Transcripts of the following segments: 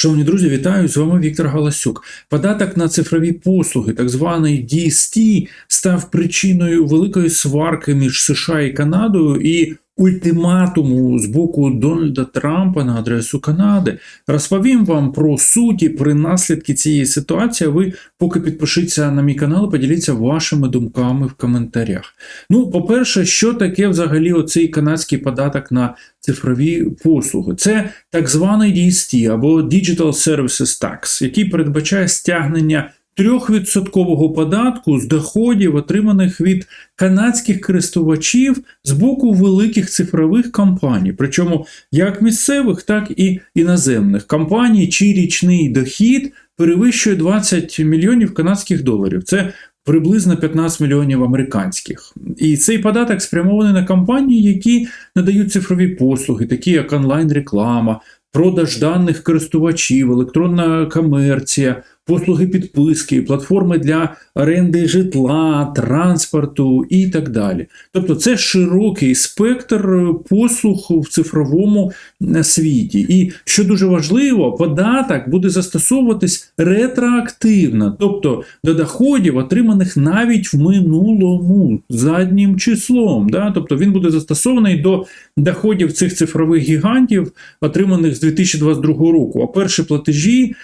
Шановні друзі, вітаю! З вами Віктор Галасюк. Податок на цифрові послуги, так званий DST, став причиною великої сварки між США і Канадою і ультиматуму з боку Дональда Трампа на адресу Канади. Розповім вам про суті, при наслідки цієї ситуації. Ви поки підпишіться на мій канал, поділіться вашими думками в коментарях. Ну, по-перше, що таке взагалі оцей канадський податок на цифрові послуги? Це так званий DST або Digital Services Tax, який передбачає стягнення. 3% податку з доходів, отриманих від канадських користувачів з боку великих цифрових компаній, причому як місцевих, так і іноземних компаній, чий річний дохід перевищує 20 мільйонів канадських доларів. Це Приблизно 15 мільйонів американських. І цей податок спрямований на компанії, які надають цифрові послуги, такі як онлайн-реклама, продаж даних користувачів, електронна комерція, послуги підписки, платформи для оренди житла, транспорту і так далі. Тобто це широкий спектр послуг в цифровому світі. І що дуже важливо, податок буде застосовуватись ретроактивно, тобто до доходів, отриманих навіть в минулому заднім числом. Да? Тобто він буде застосований до доходів цих цифрових гігантів, отриманих з 2022 року. А перші платежі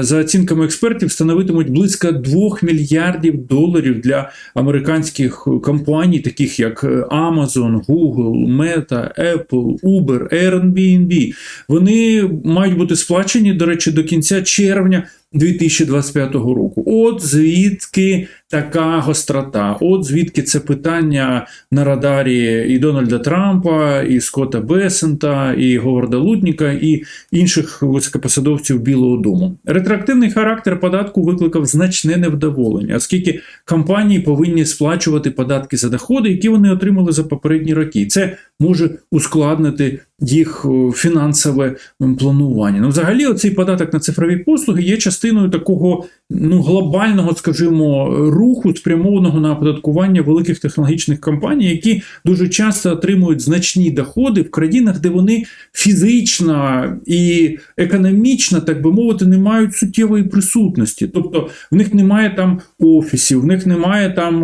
за оцінками експертів становитимуть близько 2 мільярдів доларів для американських компаній, таких як Amazon, Google, Meta, Apple, Uber, Airbnb. Вони мають бути сплачені, до речі, до кінця червня. 2025 року. От звідки така гострота, от звідки це питання на радарі і Дональда Трампа, і Скотта Бесента, і Говарда Лутніка, і інших високопосадовців Білого Дому. Ретроактивний характер податку викликав значне невдоволення, оскільки компанії повинні сплачувати податки за доходи, які вони отримали за попередні роки. Це може ускладнити їх фінансове планування. Ну, взагалі, оцей податок на цифрові послуги є частиною такого ну, глобального, скажімо, руху, спрямованого на оподаткування великих технологічних компаній, які дуже часто отримують значні доходи в країнах, де вони фізично і економічно, так би мовити, не мають суттєвої присутності. Тобто в них немає там офісів, в них немає там,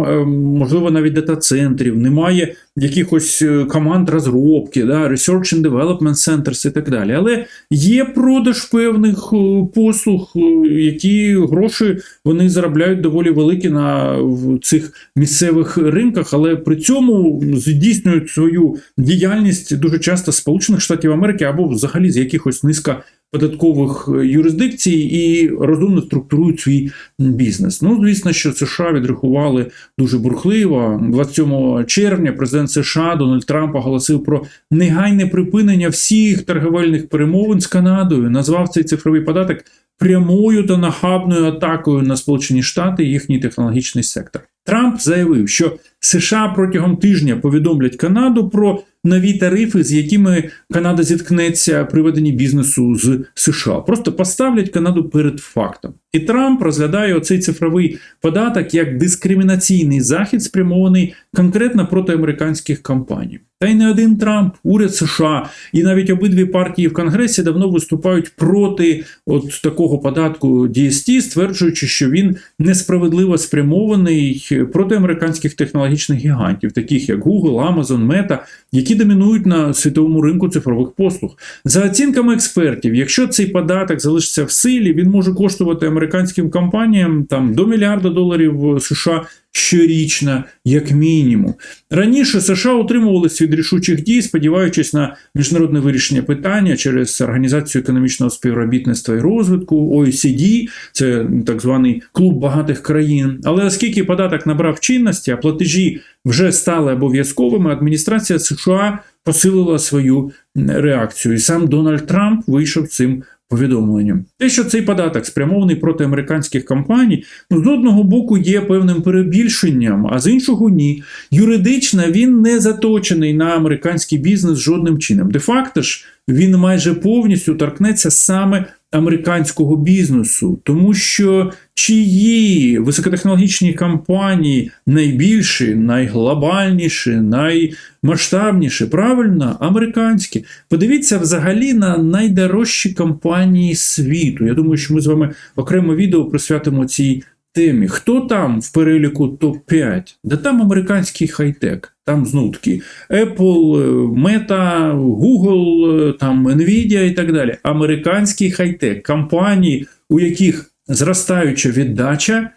можливо, навіть дата-центрів, немає якихось команд розробки, да, Research and Development Centers і так далі. Але є продаж певних послуг, які гроші вони заробляють доволі великі на цих місцевих ринках, але при цьому здійснюють свою діяльність дуже часто Сполучених Штатів Америки або взагалі з якихось низка податкових юрисдикцій і розумно структурують свій бізнес. Ну, звісно, що США відрахували дуже бурхливо. 27 червня президент США Дональд Трамп оголосив про негайне припинення всіх торговельних перемовин з Канадою. Назвав цей цифровий податок прямою та нахабною атакою на Сполучені Штати і їхній технологічний сектор. Трамп заявив, що США протягом тижня повідомлять Канаду про нові тарифи, з якими Канада зіткнеться при веденні бізнесу з США. Просто поставлять Канаду перед фактом. І Трамп розглядає оцей цифровий податок як дискримінаційний захід, спрямований конкретно проти американських компаній. Та й не один Трамп, уряд США і навіть обидві партії в Конгресі давно виступають проти от такого податку DST, стверджуючи, що він несправедливо спрямований проти американських технологічних гігантів, таких як Google, Amazon, Meta, які домінують на світовому ринку цифрових послуг. За оцінками експертів, якщо цей податок залишиться в силі, він може коштувати американським компаніям там до мільярда доларів США щорічно, як мінімум. Раніше США утримувалися від рішучих дій, сподіваючись на міжнародне вирішення питання через Організацію економічного співробітництва і розвитку, OECD, це так званий клуб багатих країн. Але оскільки податок набрав чинності, а платежі вже стали обов'язковими, адміністрація США посилила свою реакцію. І сам Дональд Трамп вийшов цим повідомленням. Те, що цей податок спрямований проти американських компаній, ну, з одного боку є певним перебільшенням, а з іншого ні. Юридично він не заточений на американський бізнес жодним чином. Де факто ж він майже повністю торкнеться саме американського бізнесу, тому що чиї високотехнологічні компанії найбільші, найглобальніші, наймасштабніші, правильно, американські. Подивіться взагалі на найдорожчі компанії світу. Я думаю, що ми з вами окремо відео присвятимо цій темі. Хто там в переліку топ-5? Да там американський хай-тек. Там знову таки Apple, Meta, Google, там Nvidia і так далі. Американський хай-тек, компанії, у яких зростаюча віддача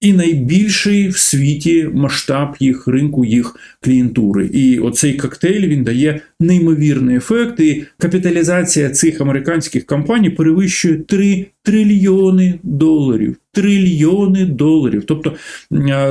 і найбільший в світі масштаб їх ринку, їх клієнтури. І оцей коктейль він дає неймовірний ефект. І капіталізація цих американських компаній перевищує 3 трильйони доларів. Трильйони доларів. Тобто,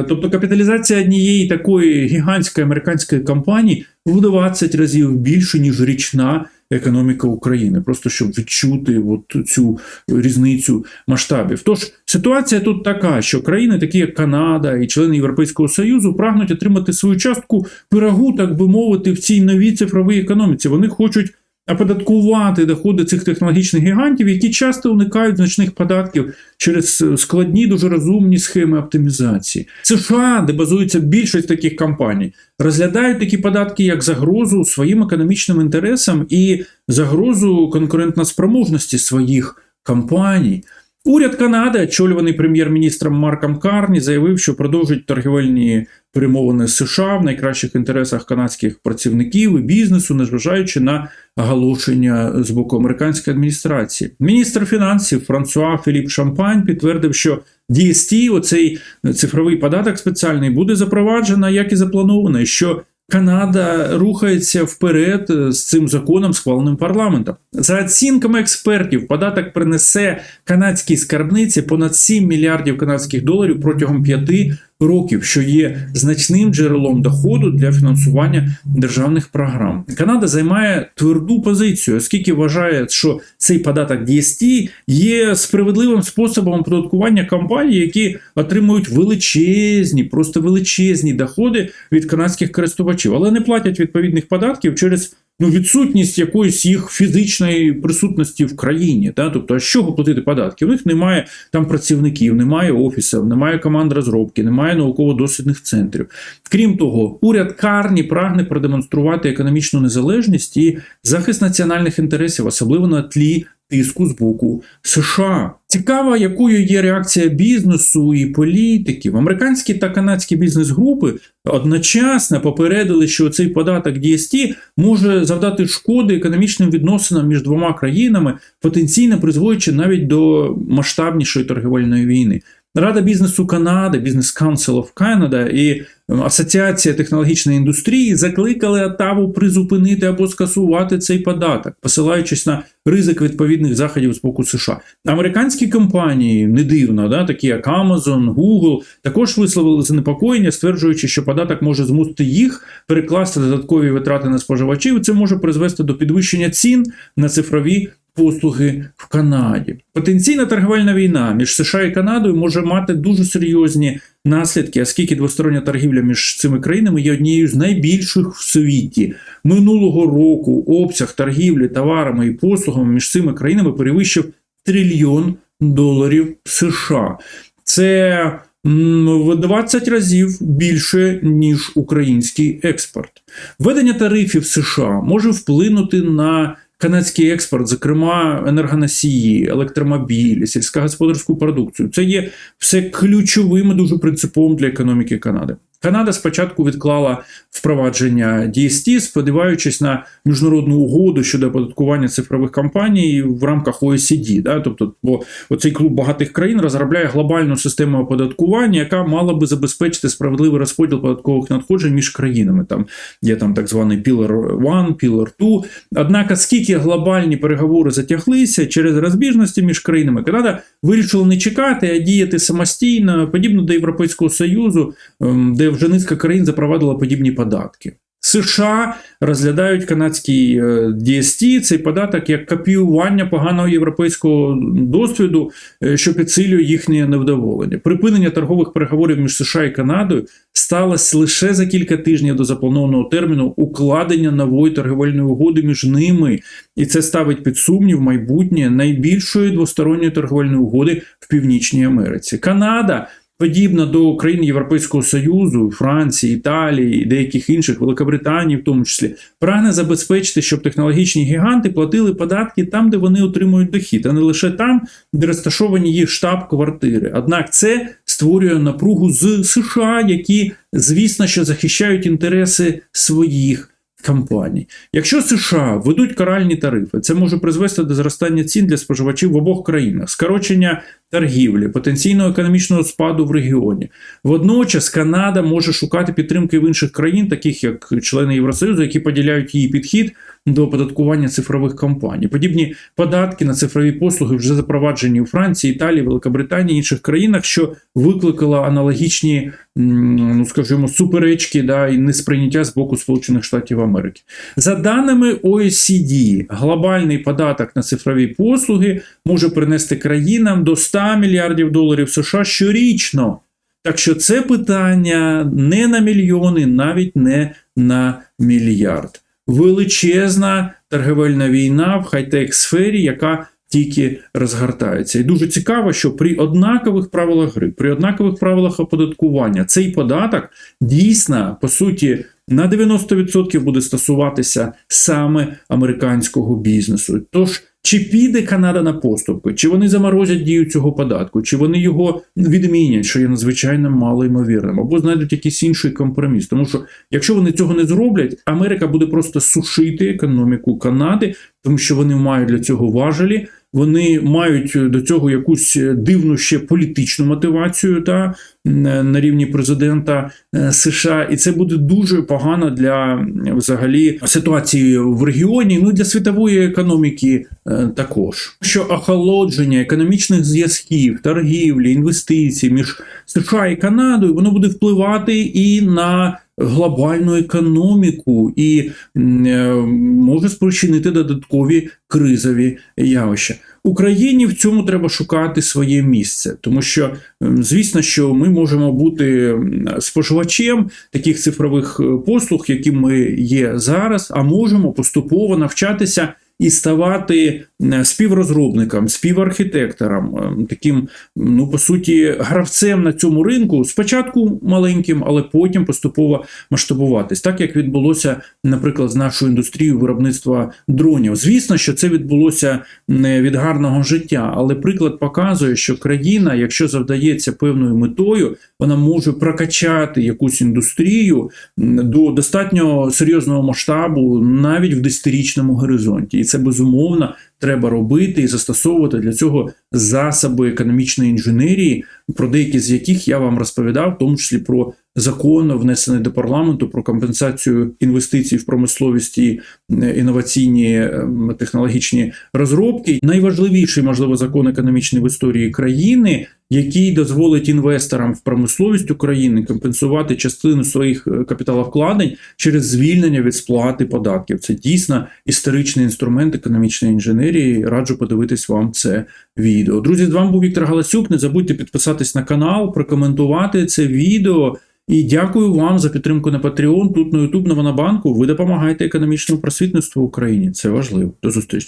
тобто капіталізація однієї такої гігантської американської компанії в 20 разів більше, ніж річна економіка України, просто щоб відчути от цю різницю масштабів. Тож ситуація тут така, що країни, такі як Канада і члени Європейського Союзу, прагнуть отримати свою частку пирогу, так би мовити, в цій новій цифровій економіці. Вони хочуть. Оподаткувати доходи цих технологічних гігантів, які часто уникають значних податків через складні, дуже розумні схеми оптимізації. США, де базується більшість таких компаній, розглядають такі податки як загрозу своїм економічним інтересам і загрозу конкурентноспроможності своїх компаній. Уряд Канади, очолюваний прем'єр-міністром Марком Карні, заявив, що продовжить торгівельні перемовини США в найкращих інтересах канадських працівників і бізнесу, незважаючи на оголошення з боку американської адміністрації. Міністр фінансів Франсуа Філіп Шампань підтвердив, що DST, оцей цифровий податок спеціальний, буде запроваджено, як і заплановано, що Канада рухається вперед з цим законом, схваленим парламентом. За оцінками експертів, податок принесе канадській скарбниці понад 7 мільярдів канадських доларів протягом п'яти років, що є значним джерелом доходу для фінансування державних програм. Канада займає тверду позицію, оскільки вважає, що цей податок DST є справедливим способом оподаткування компаній, які отримують величезні, просто величезні доходи від канадських користувачів, але не платять відповідних податків через ну, відсутність якоїсь їх фізичної присутності в країні. Да? Тобто, з чого платити податки? У них немає там працівників, немає офісів, немає команд розробки, немає науково-дослідних центрів. Крім того, уряд Карні прагне продемонструвати економічну незалежність і захист національних інтересів, особливо на тлі. Тиску з боку США цікава, якою є реакція бізнесу і політиків. Американські та канадські бізнес-групи одночасно попередили, що цей податок DST може завдати шкоди економічним відносинам між двома країнами, потенційно призводячи навіть до масштабнішої торгівельної війни. Рада бізнесу Канади, Business Council of Canada і Асоціація технологічної індустрії закликали Атаву призупинити або скасувати цей податок, посилаючись на ризик відповідних заходів з боку США. Американські компанії не дивно, да, такі як Amazon, Google, також висловили занепокоєння, стверджуючи, що податок може змусити їх перекласти додаткові витрати на споживачів. Це може призвести до підвищення цін на цифрові послуги в Канаді. Потенційна торговельна війна між США і Канадою може мати дуже серйозні наслідки, оскільки двостороння торгівля між цими країнами є однією з найбільших в світі. Минулого року обсяг торгівлі товарами і послугами між цими країнами перевищив трильйон доларів США. Це в 20 разів більше, ніж український експорт. Введення тарифів США може вплинути на канадський експорт, зокрема енергоносії, електромобілі, сільськогосподарську продукцію. Це є все ключовим і дуже принциповим для економіки Канади. Канада спочатку відклала впровадження DST, сподіваючись на міжнародну угоду щодо оподаткування цифрових компаній в рамках OECD. Да? Тобто, бо оцей клуб багатих країн розробляє глобальну систему оподаткування, яка мала би забезпечити справедливий розподіл податкових надходжень між країнами. Там є там так званий Pillar 1, Pillar 2. Однак, оскільки глобальні переговори затяглися через розбіжності між країнами, Канада вирішила не чекати, а діяти самостійно, подібно до Європейського Союзу, ем, вже низка країн запровадила подібні податки. США розглядають канадський е, DST, цей податок як копіювання поганого європейського досвіду, е, що підсилює їхнє невдоволення. Припинення торгових переговорів між США і Канадою сталося лише за кілька тижнів до запланованого терміну укладення нової торговельної угоди між ними, і це ставить під сумнів майбутнє найбільшої двосторонньої торговельної угоди в Північній Америці. Канада. Подібна до країн Європейського Союзу, Франції, Італії деяких інших, Великобританії, в тому числі, прагне забезпечити, щоб технологічні гіганти платили податки там, де вони отримують дохід, а не лише там, де розташовані їх штаб-квартири. Однак це створює напругу з США, які, звісно, що захищають інтереси своїх. Компаній. Якщо США ведуть каральні тарифи, це може призвести до зростання цін для споживачів в обох країнах, скорочення торгівлі, потенційного економічного спаду в регіоні. Водночас Канада може шукати підтримки в інших країн, таких як члени Євросоюзу, які поділяють її підхід до оподаткування цифрових компаній. Подібні податки на цифрові послуги вже запроваджені у Франції, Італії, Великобританії і інших країнах, що викликало аналогічні, ну скажімо, суперечки да, і несприйняття з боку Сполучених Штатів Америки. За даними OECD, глобальний податок на цифрові послуги може принести країнам до 100 мільярдів доларів США щорічно. Так що це питання не на мільйони, навіть не на мільярд. Величезна торговельна війна в хай-тек сфері, яка тільки розгортається. І дуже цікаво, що при однакових правилах гри, при однакових правилах оподаткування, цей податок дійсно, по суті, на 90% буде стосуватися саме американського бізнесу. Тож, чи піде Канада на поступки, чи вони заморозять дію цього податку, чи вони його відмінять, що є надзвичайно мало ймовірним, або знайдуть якийсь інший компроміс. Тому що, якщо вони цього не зроблять, Америка буде просто сушити економіку Канади, тому що вони мають для цього важелі. Вони мають до цього якусь дивну ще політичну мотивацію та на рівні президента е, США, і це буде дуже погано для взагалі ситуації в регіоні. Ну і для світової економіки е, також. Що охолодження економічних зв'язків, торгівлі, інвестицій між США і Канадою воно буде впливати і на глобальну економіку і е, може спричинити додаткові кризові явища. Україні в цьому треба шукати своє місце, тому що звісно, що ми можемо бути споживачем таких цифрових е, послуг, яким ми є зараз, а можемо поступово навчатися. І ставати співрозробником, співархітектором, е, таким, ну по суті, гравцем на цьому ринку, спочатку маленьким, але потім поступово масштабуватись, так як відбулося, наприклад, з нашою індустрією виробництва дронів. Звісно, що це відбулося не від гарного життя, але приклад показує, що країна, якщо завдається певною метою, вона може прокачати якусь індустрію до достатньо серйозного масштабу навіть в десятирічному горизонті, і це безумовно треба робити і застосовувати для цього засоби економічної інженерії, про деякі з яких я вам розповідав, в тому числі про закон, внесений до парламенту про компенсацію інвестицій в промисловість і е, інноваційні е, технологічні розробки. Найважливіший, можливо, закон економічний в історії країни, який дозволить інвесторам в промисловість України компенсувати частину своїх е, капіталовкладень через звільнення від сплати податків. Це дійсно історичний інструмент економічної інженерії. Раджу подивитись вам це відео. Друзі, з вами був Віктор Галасюк. Не забудьте підписатись на канал, прокоментувати це відео. І дякую вам за підтримку на Patreon, тут на YouTube, на Монобанку. Ви допомагаєте економічному просвітництву в Україні. Це важливо. До зустрічі.